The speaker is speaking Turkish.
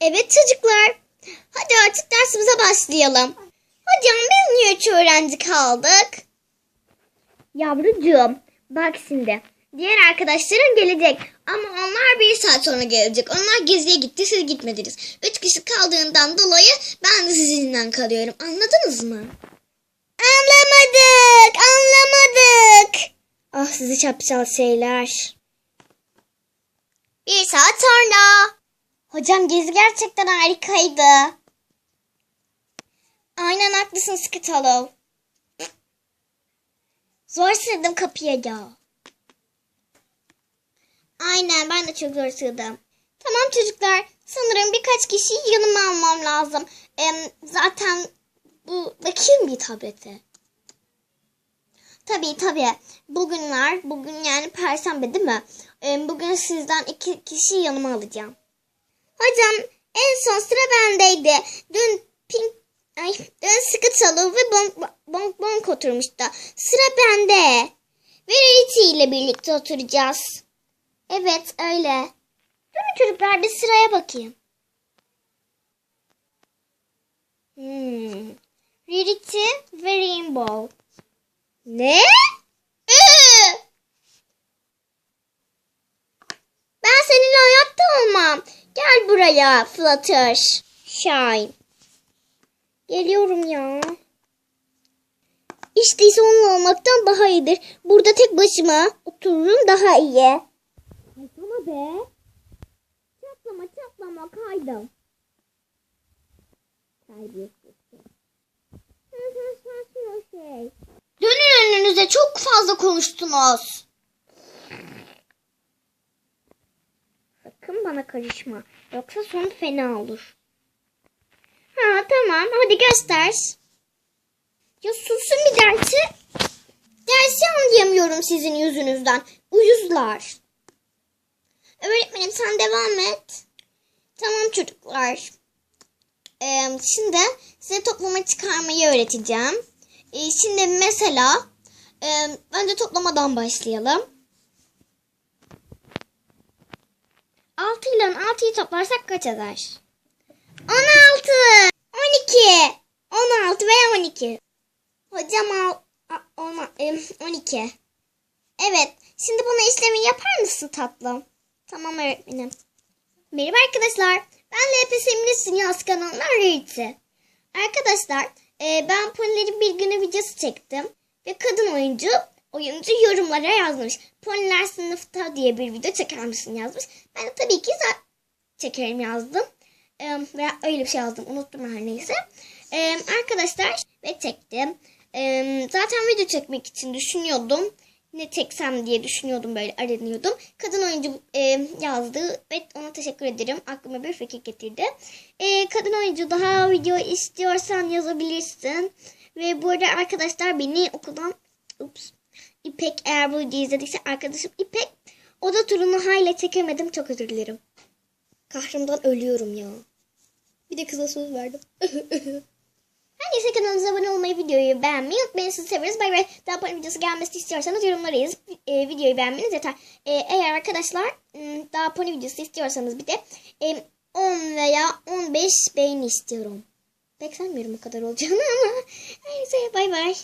Evet çocuklar. Hadi artık dersimize başlayalım. Hocam biz niye üç öğrenci kaldık? Yavrucuğum bak şimdi. Diğer arkadaşların gelecek ama onlar bir saat sonra gelecek. Onlar geziye gitti siz gitmediniz. Üç kişi kaldığından dolayı ben de sizinle kalıyorum. Anladınız mı? Anlamadık, anlamadık. Ah sizi çapşal şeyler. Bir saat sonra. Hocam gezi gerçekten harikaydı. Aynen haklısın Skitalov. Zor sığdım kapıya ya. Aynen ben de çok zor sığdım. Tamam çocuklar sanırım birkaç kişiyi yanıma almam lazım. Em, zaten bu bakayım bir tablete. Tabii tabii. Bugünler, bugün yani perşembe değil mi? Em, bugün sizden iki kişi yanıma alacağım. Hocam en son sıra bendeydi. Dün pink ay dün sıkı çalı ve bonk bonk bonk oturmuştu. Sıra bende. Ve Rarity ile birlikte oturacağız. Evet öyle. Durun çocuklar bir sıraya bakayım. Hmm. Rarity ve Rainbow. Ne? Ben seninle hayatta olmam. Gel buraya Flutter. Shine. Geliyorum ya. İşte ise onunla olmaktan daha iyidir. Burada tek başıma otururum daha iyi. Kaysana be. Çatlama çatlama kaydım. Şey. Dönün önünüze çok fazla konuştunuz. Sakın bana karışma. Yoksa son fena olur. Ha tamam hadi göster. Ya susun bir dersi. Dersi anlayamıyorum sizin yüzünüzden. Uyuzlar. Öğretmenim sen devam et. Tamam çocuklar. Ee, şimdi size toplama çıkarmayı öğreteceğim. Ee, şimdi mesela e, önce toplamadan başlayalım. 6 ile 6'yı toplarsak kaç eder? 16, 12, 16 veya 12. Hocam al, a- ona- em, 12. Evet, şimdi buna işlemi yapar mısın tatlım? Tamam öğretmenim. Merhaba arkadaşlar. Ben LPS Emresin Yaz kanalından Reit'i. Arkadaşlar e, ben Ponilerin bir günü videosu çektim. Ve kadın oyuncu oyuncu yorumlara yazmış. Poniler sınıfta diye bir video çeker misin yazmış. Ben de tabii ki çekerim yazdım. E, veya öyle bir şey yazdım. Unuttum her neyse. E, arkadaşlar ve çektim. E, zaten video çekmek için düşünüyordum. Ne çeksem diye düşünüyordum böyle aranıyordum. Kadın oyuncu e, yazdı ve ona teşekkür ederim. Aklıma bir fikir getirdi. E, kadın oyuncu daha video istiyorsan yazabilirsin. Ve bu arada arkadaşlar beni okuldan ups, İpek eğer bu videoyu izlediyse arkadaşım İpek oda turunu hala çekemedim. Çok özür dilerim. Kahrımdan ölüyorum ya. Bir de kıza söz verdim. Her neyse kanalımıza abone olmayı, videoyu beğenmeyi unutmayın. Sizi severiz. Bay bay. Daha pony videosu gelmesini istiyorsanız yorumlara yazıp e, videoyu beğenmeniz yeter. E, eğer arkadaşlar m, daha pony videosu istiyorsanız bir de e, 10 veya 15 beğeni istiyorum. Pek sanmıyorum o kadar olacağını ama. Her neyse bay bay.